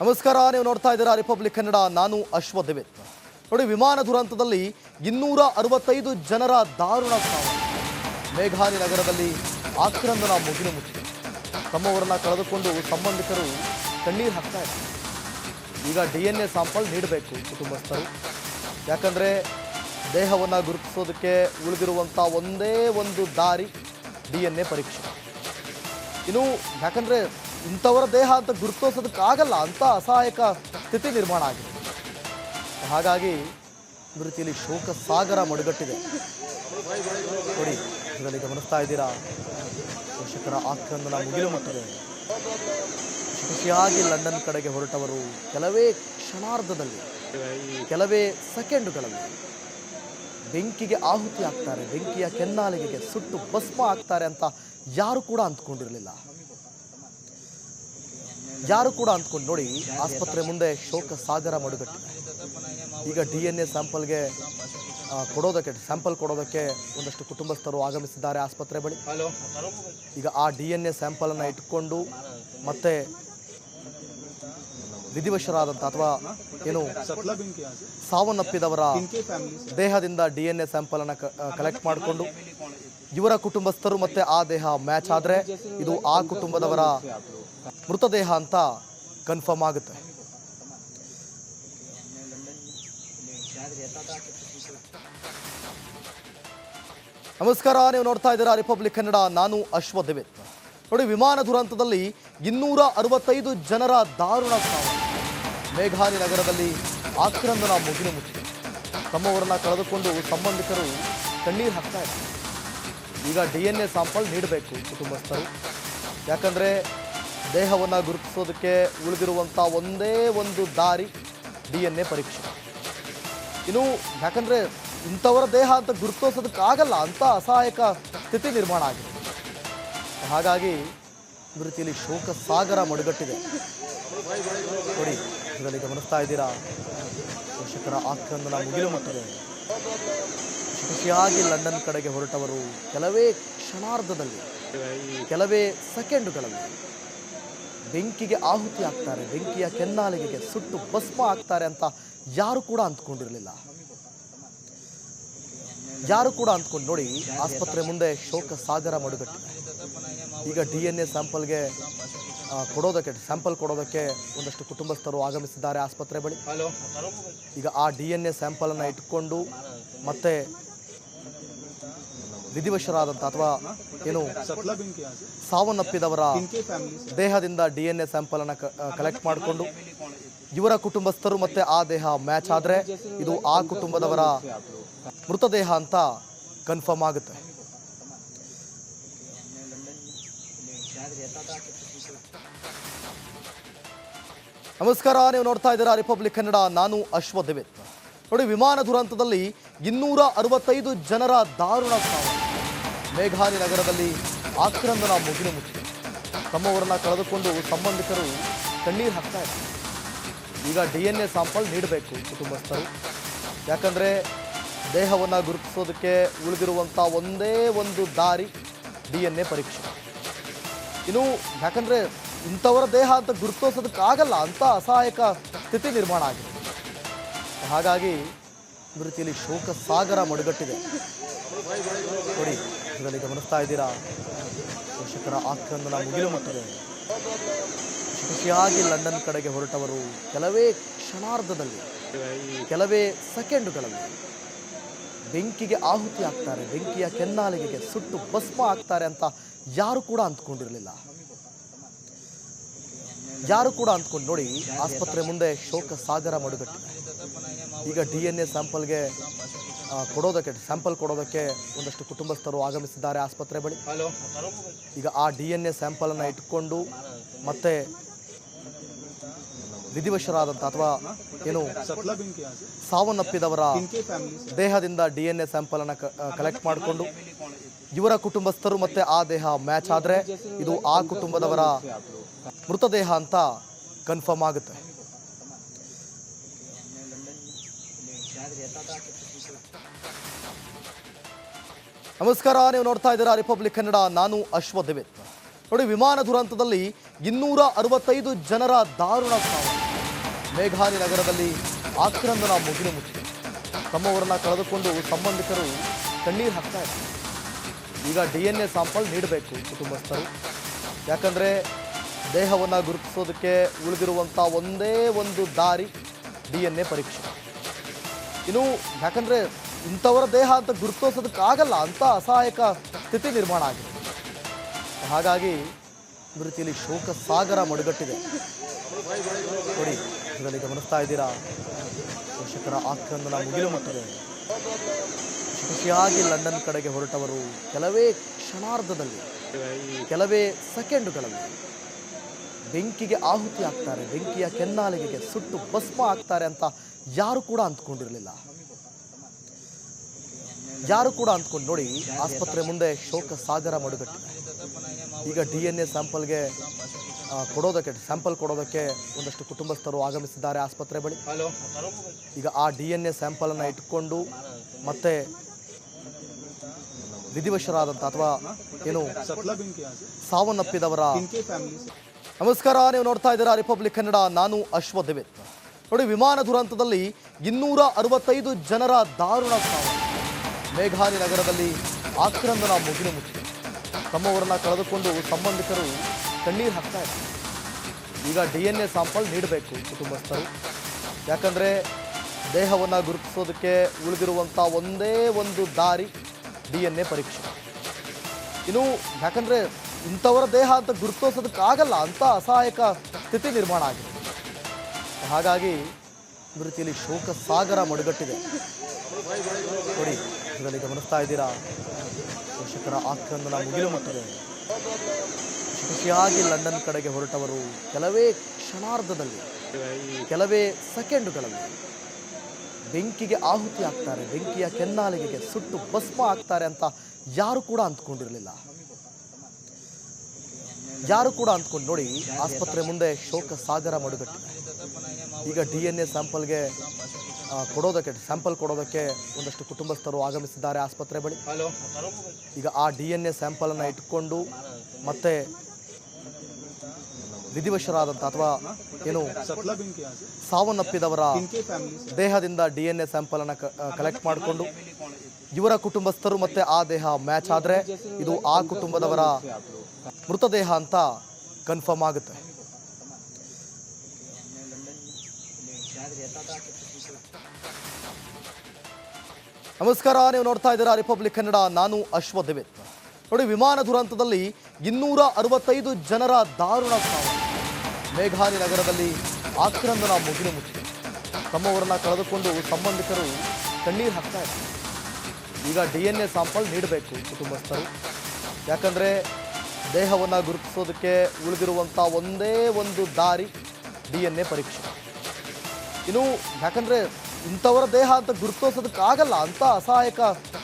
ನಮಸ್ಕಾರ, ನೀವು ನೋಡ್ತಾ ಇದ್ದೀರಾ ರಿಪಬ್ಲಿಕ್ ಕನ್ನಡ ನಾನು ಅಶ್ವ ನೋಡಿ, ವಿಮಾನ ದುರಂತದಲ್ಲಿ ಇನ್ನೂರ ಅರವತ್ತೈದು ಜನರ ದಾರುಣ ಸಾವು. ಮೇಘಾಲಿ ನಗರದಲ್ಲಿ ಆಕ್ರಂದನ ಮುಗಿಲು ಮುಚ್ಚಿದೆ. ತಮ್ಮವರನ್ನ ಕಳೆದುಕೊಂಡು ಸಂಬಂಧಿಕರು ಕಣ್ಣೀರು ಹಾಕ್ತಾ ಇದ್ದಾರೆ. ಈಗ ಡಿ ಎನ್ ಎ ಸ್ಯಾಂಪಲ್ ನೀಡಬೇಕು ಕುಟುಂಬಸ್ಥರು. ಯಾಕಂದರೆ ದೇಹವನ್ನು ಗುರುತಿಸೋದಕ್ಕೆ ಉಳಿದಿರುವಂಥ ಒಂದೇ ಒಂದು ದಾರಿ ಡಿ ಎನ್ ಎ ಪರೀಕ್ಷೆ. ಇನ್ನು ಯಾಕಂದರೆ ಇಂಥವರ ದೇಹ ಅಂತ ಗುರುತಿಸೋದಕ್ಕಾಗಲ್ಲ ಅಂತ ಅಸಹಾಯಕ ಸ್ಥಿತಿ ನಿರ್ಮಾಣ ಆಗಿದೆ. ಹಾಗಾಗಿ ಒಂದು ರೀತಿಯಲ್ಲಿ ಶೋಕ ಸಾಗರ ಮಡುಗಟ್ಟಿದೆ. ನೋಡಿ, ಇದರಲ್ಲಿ ಗಮನಿಸ್ತಾ ಇದ್ದೀರಾ? ಪೋಷಕರ ಆಕ್ರಂದನ ಮುಗಿಲು ಮುಟ್ಟಿದೆ. ಖುಷಿಯಾಗಿ ಲಂಡನ್ ಕಡೆಗೆ ಹೊರಟವರು ಕೆಲವೇ ಕ್ಷಣಾರ್ಧದಲ್ಲಿ, ಕೆಲವೇ ಸೆಕೆಂಡುಗಳಲ್ಲಿ ಬೆಂಕಿಗೆ ಆಹುತಿ ಆಗ್ತಾರೆ ಬೆಂಕಿಯ ಕೆನ್ನಾಲಿಗೆಗೆ ಸುಟ್ಟು ಭಸ್ಮ ಆಗ್ತಾರೆ ಅಂತ ಯಾರು ಕೂಡ ಅಂದ್ಕೊಂಡಿರಲಿಲ್ಲ ಯಾರು ಕೂಡ ಅಂದ್ಕೊಂಡು ನೋಡಿ, ಆಸ್ಪತ್ರೆ ಮುಂದೆ ಶೋಕ ಸಾಗರ ಮಡುಗಟ್ಟಿದೆ. ಈಗ ಡಿ ಎನ್ ಎ ಸ್ಯಾಂಪಲ್ಗೆ ಕೊಡೋದಕ್ಕೆ, ಸ್ಯಾಂಪಲ್ ಕೊಡೋದಕ್ಕೆ ಒಂದಷ್ಟು ಕುಟುಂಬಸ್ಥರು ಆಗಮಿಸಿದ್ದಾರೆ ಆಸ್ಪತ್ರೆ ಬಳಿ. ಈಗ ಆ ಡಿ ಎನ್ ಎ ಸ್ಯಾಂಪಲನ್ನು ಇಟ್ಕೊಂಡು ಮತ್ತೆ ವಿಧಿವಶರಾದಂಥ ಅಥವಾ ಏನು ಸಾವನ್ನಪ್ಪಿದವರ ದೇಹದಿಂದ ಡಿ ಎನ್ ಎ ಸ್ಯಾಂಪಲನ್ನು ಕಲೆಕ್ಟ್ ಮಾಡಿಕೊಂಡು ಇವರ ಕುಟುಂಬಸ್ಥರು ಮತ್ತೆ ಆ ದೇಹ ಮ್ಯಾಚ್ ಆದರೆ ಇದು ಆ ಕುಟುಂಬದವರ ಮೃತದೇಹ ಅಂತ ಕನ್ಫರ್ಮ್ ಆಗುತ್ತೆ. ನಮಸ್ಕಾರ, ನೀವು ನೋಡ್ತಾ ಇದ್ದೀರಾ ರಿಪಬ್ಲಿಕ್ ಕನ್ನಡ ನಾನು ಅಶ್ವ ನೋಡಿ, ವಿಮಾನ ದುರಂತದಲ್ಲಿ ಇನ್ನೂರ ಅರವತ್ತೈದು ಜನರ ದಾರುಣ ಸಾವು. ಮೇಘಾಲಿ ನಗರದಲ್ಲಿ ಆಕ್ರಂದನ ಮುಗಿಲು ಮುಚ್ಚಿದೆ. ತಮ್ಮವರನ್ನ ಕಳೆದುಕೊಂಡು ಸಂಬಂಧಿಕರು ಕಣ್ಣೀರು ಹಾಕ್ತಾ ಇದ್ದಾರೆ. ಈಗ ಡಿ ಎನ್ ಎ ಸ್ಯಾಂಪಲ್ ನೀಡಬೇಕು ಕುಟುಂಬಸ್ಥರು. ಯಾಕಂದರೆ ದೇಹವನ್ನು ಗುರುತಿಸೋದಕ್ಕೆ ಉಳಿದಿರುವಂಥ ಒಂದೇ ಒಂದು ದಾರಿ ಡಿ ಎನ್ ಎ ಪರೀಕ್ಷೆ. ಇನ್ನು ಯಾಕಂದರೆ ಇಂಥವರ ದೇಹ ಅಂತ ಗುರುತಿಸೋದಕ್ಕಾಗಲ್ಲ ಅಂತ ಅಸಹಾಯಕ ಸ್ಥಿತಿ ನಿರ್ಮಾಣ ಆಗಿದೆ. ಹಾಗಾಗಿ ಮೃತಿಯಲ್ಲಿ ಶೋಕ ಸಾಗರ ಮಡುಗಟ್ಟಿದೆ. ನೋಡಿ, ಇದರಲ್ಲಿ ಗಮನಿಸ್ತಾ ಇದ್ದೀರಾ? ಪೋಷಕರ ಆಕ್ರಂದನ ಮುಗಿಲು ಮುಟ್ಟಿದೆ. ಖುಷಿಯಾಗಿ ಲಂಡನ್ ಕಡೆಗೆ ಹೊರಟವರು ಕೆಲವೇ ಕ್ಷಣಾರ್ಧದಲ್ಲಿ, ಕೆಲವೇ ಸೆಕೆಂಡುಗಳಲ್ಲಿ ಬೆಂಕಿಗೆ ಆಹುತಿ ಆಗ್ತಾರೆ ಬೆಂಕಿಯ ಕೆನ್ನಾಲಿಗೆಗೆ ಸುಟ್ಟು ಭಸ್ಮ ಆಗ್ತಾರೆ ಅಂತ ಯಾರು ಕೂಡ ಅಂದ್ಕೊಂಡಿರಲಿಲ್ಲ ಯಾರು ಕೂಡ ಅಂದ್ಕೊಂಡು ನೋಡಿ ಆಸ್ಪತ್ರೆ ಮುಂದೆ ಶೋಕ ಸಾಗರ ಮಡುಗಟ್ಟಿದೆ. ಈಗ ಡಿ ಎನ್ ಎ ಸ್ಯಾಂಪಲ್ಗೆ ಕೊಡೋದಕ್ಕೆ, ಸ್ಯಾಂಪಲ್ ಕೊಡೋದಕ್ಕೆ ಒಂದಷ್ಟು ಕುಟುಂಬಸ್ಥರು ಆಗಮಿಸಿದ್ದಾರೆ ಆಸ್ಪತ್ರೆ ಬಳಿ. ಈಗ ಆ ಡಿ ಎನ್ ಎ ಸ್ಯಾಂಪಲನ್ನು ಇಟ್ಕೊಂಡು ಮತ್ತೆ ವಿಧಿವಶರಾದಂಥ ಅಥವಾ ಏನು ಸಾವನ್ನಪ್ಪಿದವರ ದೇಹದಿಂದ ಡಿ ಎನ್ ಎ ಸ್ಯಾಂಪಲನ್ನು ಕಲೆಕ್ಟ್ ಮಾಡಿಕೊಂಡು ಇವರ ಕುಟುಂಬಸ್ಥರು ಮತ್ತೆ ಆ ದೇಹ ಮ್ಯಾಚ್ ಆದರೆ ಇದು ಆ ಕುಟುಂಬದವರ ಮೃತದೇಹ ಅಂತ ಕನ್ಫರ್ಮ್ ಆಗುತ್ತೆ. ನಮಸ್ಕಾರ, ನೀವು ನೋಡ್ತಾ ಇದ್ದೀರಾ ರಿಪಬ್ಲಿಕ್ ಕನ್ನಡ ನಾನು ಅಶ್ವ ದಿವಿತ್. ನೋಡಿ, ವಿಮಾನ ದುರಂತದಲ್ಲಿ ಇನ್ನೂರ ಅರವತ್ತೈದು ಜನರ ದಾರುಣ ಸಾವು. ಮೇಘಾಲಿ ನಗರದಲ್ಲಿ ಆಕ್ರಂದನ ಮುಗಿಲು ಮುಚ್ಚಿದೆ. ತಮ್ಮವರನ್ನ ಕಳೆದುಕೊಂಡು ಸಂಬಂಧಿಕರು ಕಣ್ಣೀರು ಹಾಕ್ತಾ ಇದ್ದಾರೆ. ಈಗ ಡಿ ಎನ್ ಎ ಸ್ಯಾಂಪಲ್ ನೀಡಬೇಕು ಕುಟುಂಬಸ್ಥರು. ಯಾಕಂದರೆ ದೇಹವನ್ನು ಗುರುತಿಸೋದಕ್ಕೆ ಉಳಿದಿರುವಂಥ ಒಂದೇ ಒಂದು ದಾರಿ ಡಿ ಎನ್ ಎ ಪರೀಕ್ಷೆ. ಇನ್ನು ಯಾಕಂದರೆ ಇಂಥವರ ದೇಹ ಅಂತ ಗುರುತಿಸೋದಕ್ಕಾಗಲ್ಲ, ಅಂತ ಅಸಹಾಯಕ ಸ್ಥಿತಿ ನಿರ್ಮಾಣ ಆಗಿದೆ. ಹಾಗಾಗಿ ಮೃತಿಯಲ್ಲಿ ಶೋಕ ಸಾಗರ ಮಡುಗಟ್ಟಿದೆ. ನೋಡಿ, ಇದರಲ್ಲಿ ಗಮನಿಸ್ತಾ ಇದ್ದೀರಾ? ಪೋಷಕರ ಆಕ್ರಂದನ ಮುಗಿಲು ಮುಟ್ಟಿದೆ. ಖುಷಿಯಾಗಿ ಲಂಡನ್ ಕಡೆಗೆ ಹೊರಟವರು ಕೆಲವೇ ಕ್ಷಣಾರ್ಧದಲ್ಲಿ, ಕೆಲವೇ ಸೆಕೆಂಡುಗಳಲ್ಲಿ ಬೆಂಕಿಗೆ ಆಹುತಿ ಆಗ್ತಾರೆ ಬೆಂಕಿಯ ಕೆನ್ನಾಲಿಗೆಗೆ ಸುಟ್ಟು ಭಸ್ಮ ಆಗ್ತಾರೆ ಅಂತ ಯಾರು ಕೂಡ ಅಂದ್ಕೊಂಡಿರಲಿಲ್ಲ ಯಾರು ಕೂಡ ಅಂದ್ಕೊಂಡು ನೋಡಿ, ಆಸ್ಪತ್ರೆ ಮುಂದೆ ಶೋಕ ಸಾಗರ ಮಡುಗಟ್ಟಿದೆ. ಈಗ ಡಿ ಎನ್ ಎ ಸ್ಯಾಂಪಲ್ಗೆ ಕೊಡೋದಕ್ಕೆ ಸ್ಯಾಂಪಲ್ ಕೊಡೋದಕ್ಕೆ ಒಂದಷ್ಟು ಕುಟುಂಬಸ್ಥರು ಆಗಮಿಸಿದ್ದಾರೆ ಆಸ್ಪತ್ರೆ ಬಳಿ. ಈಗ ಆ ಡಿ ಎನ್ ಎ ಸ್ಯಾಂಪಲನ್ನು ಇಟ್ಕೊಂಡು ಮತ್ತೆ ವಿಧಿವಶರಾದಂಥ ಅಥವಾ ಏನು ಸಾವನ್ನಪ್ಪಿದವರ ದೇಹದಿಂದ ಡಿ ಎನ್ ಎ ಸ್ಯಾಂಪಲನ್ನು ಕಲೆಕ್ಟ್ ಮಾಡಿಕೊಂಡು ಇವರ ಕುಟುಂಬಸ್ಥರು ಮತ್ತೆ ಆ ದೇಹ ಮ್ಯಾಚ್ ಆದರೆ ಇದು ಆ ಕುಟುಂಬದವರ ಮೃತದೇಹ ಅಂತ ಕನ್ಫರ್ಮ್ ಆಗುತ್ತೆ. ನಮಸ್ಕಾರ, ನೀವು ನೋಡ್ತಾ ಇದ್ದೀರಾ ರಿಪಬ್ಲಿಕ್ ಕನ್ನಡ ನಾನು ಅಶ್ವ ದಿವಿತ್. ನೋಡಿ, ವಿಮಾನ ದುರಂತದಲ್ಲಿ ಇನ್ನೂರ ಅರವತ್ತೈದು ಜನರ ದಾರುಣ ಸಾವು. ಮೇಘಾಲಿ ನಗರದಲ್ಲಿ ಆಕ್ರಂದನ ಮುಗಿಲು ಮುಚ್ಚಿದೆ. ತಮ್ಮವರನ್ನ ಕಳೆದುಕೊಂಡು ಸಂಬಂಧಿಕರು ಕಣ್ಣೀರು ಹಾಕ್ತಾ ಇದ್ದಾರೆ. ಈಗ ಡಿ ಎನ್ ಎ ಸ್ಯಾಂಪಲ್ ನೀಡಬೇಕು ಕುಟುಂಬಸ್ಥರು. ಯಾಕಂದರೆ ದೇಹವನ್ನು ಗುರುತಿಸೋದಕ್ಕೆ ಉಳಿದಿರುವಂಥ ಒಂದೇ ಒಂದು ದಾರಿ ಡಿ ಎನ್ ಎ ಪರೀಕ್ಷೆ. ಇನ್ನು ಯಾಕಂದರೆ ಇಂಥವರ ದೇಹ ಅಂತ ಗುರುತಿಸೋದಕ್ಕಾಗಲ್ಲ ಅಂತ ಅಸಹಾಯಕ ಸ್ಥಿತಿ ನಿರ್ಮಾಣ ಆಗಿದೆ. ಹಾಗಾಗಿ ಒಂದು ರೀತಿಯಲ್ಲಿ ಶೋಕ ಸಾಗರ ಮಡುಗಟ್ಟಿದೆ. ನೋಡಿ, ಇದರಲ್ಲಿ ಗಮನಿಸ್ತಾ ಇದ್ದೀರಾ? ಪೋಷಕರ ಆಕ್ರಂದನ ಮುಗಿಲು ಮುಟ್ಟಿದೆ. ಖುಷಿಯಾಗಿ ಲಂಡನ್ ಕಡೆಗೆ ಹೊರಟವರು ಕೆಲವೇ ಕ್ಷಣಾರ್ಧದಲ್ಲಿ, ಕೆಲವೇ ಸೆಕೆಂಡುಗಳಲ್ಲಿ ಬೆಂಕಿಗೆ ಆಹುತಿ ಆಗ್ತಾರೆ ಬೆಂಕಿಯ ಕೆನ್ನಾಲಿಗೆಗೆ ಸುಟ್ಟು ಭಸ್ಮ ಆಗ್ತಾರೆ ಅಂತ ಯಾರು ಕೂಡ ಅಂದ್ಕೊಂಡಿರಲಿಲ್ಲ ಯಾರು ಕೂಡ ಅಂದ್ಕೊಂಡು ನೋಡಿ, ಆಸ್ಪತ್ರೆ ಮುಂದೆ ಶೋಕ ಸಾಗರ ಮಡುಗಟ್ಟಿದೆ. ಈಗ ಡಿ ಎನ್ ಎ ಸ್ಯಾಂಪಲ್ಗೆ ಕೊಡೋದಕ್ಕೆ, ಸ್ಯಾಂಪಲ್ ಕೊಡೋದಕ್ಕೆ ಒಂದಷ್ಟು ಕುಟುಂಬಸ್ಥರು ಆಗಮಿಸಿದ್ದಾರೆ ಆಸ್ಪತ್ರೆ ಬಳಿ. ಈಗ ಆ ಡಿ ಎನ್ ಎ ಸ್ಯಾಂಪಲನ್ನು ಇಟ್ಕೊಂಡು ಮತ್ತೆ ವಿಧಿವಶರಾದಂಥ ಅಥವಾ ಏನು ಸಾವನ್ನಪ್ಪಿದವರ ನಮಸ್ಕಾರ, ನೀವು ನೋಡ್ತಾ ಇದ್ದೀರಾ ರಿಪಬ್ಲಿಕ್ ಕನ್ನಡ. ನಾನು ಅಶ್ವಥ್ ದಿವಿತ್. ನೋಡಿ, ವಿಮಾನ ದುರಂತದಲ್ಲಿ ಇನ್ನೂರ ಅರವತ್ತೈದು ಜನರ ದಾರುಣ ಸಾವು. ಮೇಘಾನಿ ನಗರದಲ್ಲಿ ಆಕ್ರಂದನ ಮುಗಿಲು ಮುಚ್ಚಿದೆ. ತಮ್ಮವರನ್ನ ಕಳೆದುಕೊಂಡು ಸಂಬಂಧಿಕರು ಕಣ್ಣೀರು ಹಾಕ್ತಾ ಇದ್ದಾರೆ. ಈಗ ಡಿ ಎನ್ ಎ ಸ್ಯಾಂಪಲ್ ನೀಡಬೇಕು ಕುಟುಂಬಸ್ಥರು. ಯಾಕಂದರೆ ದೇಹವನ್ನು ಗುರುತಿಸೋದಕ್ಕೆ ಉಳಿದಿರುವಂಥ ಒಂದೇ ಒಂದು ದಾರಿ ಡಿ ಎನ್ ಎ ಪರೀಕ್ಷೆ. ಇನ್ನು ಯಾಕಂದರೆ ಇಂಥವರ ದೇಹ ಅಂತ ಗುರುತಿಸೋದಕ್ಕಾಗಲ್ಲ, ಅಂತ ಅಸಹಾಯಕ ಸ್ಥಿತಿ ನಿರ್ಮಾಣ ಆಗಿದೆ. ಹಾಗಾಗಿ ಮೃತಿಯಲ್ಲಿ ಶೋಕ ಸಾಗರ ಮಡುಗಟ್ಟಿದೆ. ನೋಡಿ, ಇದರಲ್ಲಿ ಗಮನಿಸ್ತಾ ಇದ್ದೀರಾ? ಪೋಷಕರ ಆಕ್ರಂದನ ಮುಗಿಲು ಮುಟ್ಟಿದೆ. ಖುಷಿಯಾಗಿ ಲಂಡನ್ ಕಡೆಗೆ ಹೊರಟವರು ಕೆಲವೇ ಕ್ಷಣಾರ್ಧದಲ್ಲಿ, ಕೆಲವೇ ಸೆಕೆಂಡುಗಳಲ್ಲಿ ಬೆಂಕಿಗೆ ಆಹುತಿ ಆಗ್ತಾರೆ ಬೆಂಕಿಯ ಕೆನ್ನಾಲಿಗೆಗೆ ಸುಟ್ಟು ಭಸ್ಮ ಆಗ್ತಾರೆ ಅಂತ ಯಾರು ಕೂಡ ಅಂದ್ಕೊಂಡಿರಲಿಲ್ಲ ಯಾರು ಕೂಡ ಅಂದ್ಕೊಂಡು ನೋಡಿ, ಆಸ್ಪತ್ರೆ ಮುಂದೆ ಶೋಕ ಸಾಗರ ಮಡುಗಟ್ಟಿದೆ. ಈಗ ಡಿ ಎನ್ ಎ ಸ್ಯಾಂಪಲ್ಗೆ ಕೊಡೋದಕ್ಕೆ ಸ್ಯಾಂಪಲ್ ಕೊಡೋದಕ್ಕೆ ಒಂದಷ್ಟು ಕುಟುಂಬಸ್ಥರು ಆಗಮಿಸಿದ್ದಾರೆ ಆಸ್ಪತ್ರೆ ಬಳಿ. ಈಗ ಆ ಡಿ ಎನ್ ಎ ಸ್ಯಾಂಪಲನ್ನು ಇಟ್ಕೊಂಡು ಮತ್ತೆ ವಿಧಿವಶರಾದಂಥ ಅಥವಾ ಏನು ಸಾವನ್ನಪ್ಪಿದವರ ದೇಹದಿಂದ ಡಿ ಎನ್ ಎ ಸ್ಯಾಂಪಲನ್ನು ಕಲೆಕ್ಟ್ ಮಾಡಿಕೊಂಡು ಇವರ ಕುಟುಂಬಸ್ಥರು ಮತ್ತೆ ಆ ದೇಹ ಮ್ಯಾಚ್ ಆದರೆ ಇದು ಆ ಕುಟುಂಬದವರ ಮೃತದೇಹ ಅಂತ ಕನ್ಫರ್ಮ್ ಆಗುತ್ತೆ. ನಮಸ್ಕಾರ, ನೀವು ನೋಡ್ತಾ ಇದ್ದೀರಾ ರಿಪಬ್ಲಿಕ್ ಕನ್ನಡ ನಾನು ಅಶ್ವ ನೋಡಿ, ವಿಮಾನ ದುರಂತದಲ್ಲಿ ಇನ್ನೂರ ಅರವತ್ತೈದು ಜನರ ದಾರುಣ ಸಾವು. ಮೇಘಾನಿ ನಗರದಲ್ಲಿ ಆಕ್ರಂದನ ಮುಗಿಲು ಮುಚ್ಚಿದೆ. ತಮ್ಮವರನ್ನ ಕಳೆದುಕೊಂಡು ಸಂಬಂಧಿಕರು ಕಣ್ಣೀರು ಹಾಕ್ತಾ ಇದ್ದಾರೆ. ಈಗ ಡಿ ಎನ್ ಎ ಸ್ಯಾಂಪಲ್ ನೀಡಬೇಕು ಕುಟುಂಬಸ್ಥರು. ಯಾಕಂದರೆ ದೇಹವನ್ನು ಗುರುತಿಸೋದಕ್ಕೆ ಉಳಿದಿರುವಂಥ ಒಂದೇ ಒಂದು ದಾರಿ ಡಿ ಎನ್ ಎ ಪರೀಕ್ಷೆ. ಇನ್ನು ಯಾಕಂದರೆ ಇಂಥವರ ದೇಹ ಅಂತ ಗುರುತಿಸೋದಕ್ಕಾಗಲ್ಲ ಅಂತ ಅಸಹಾಯಕ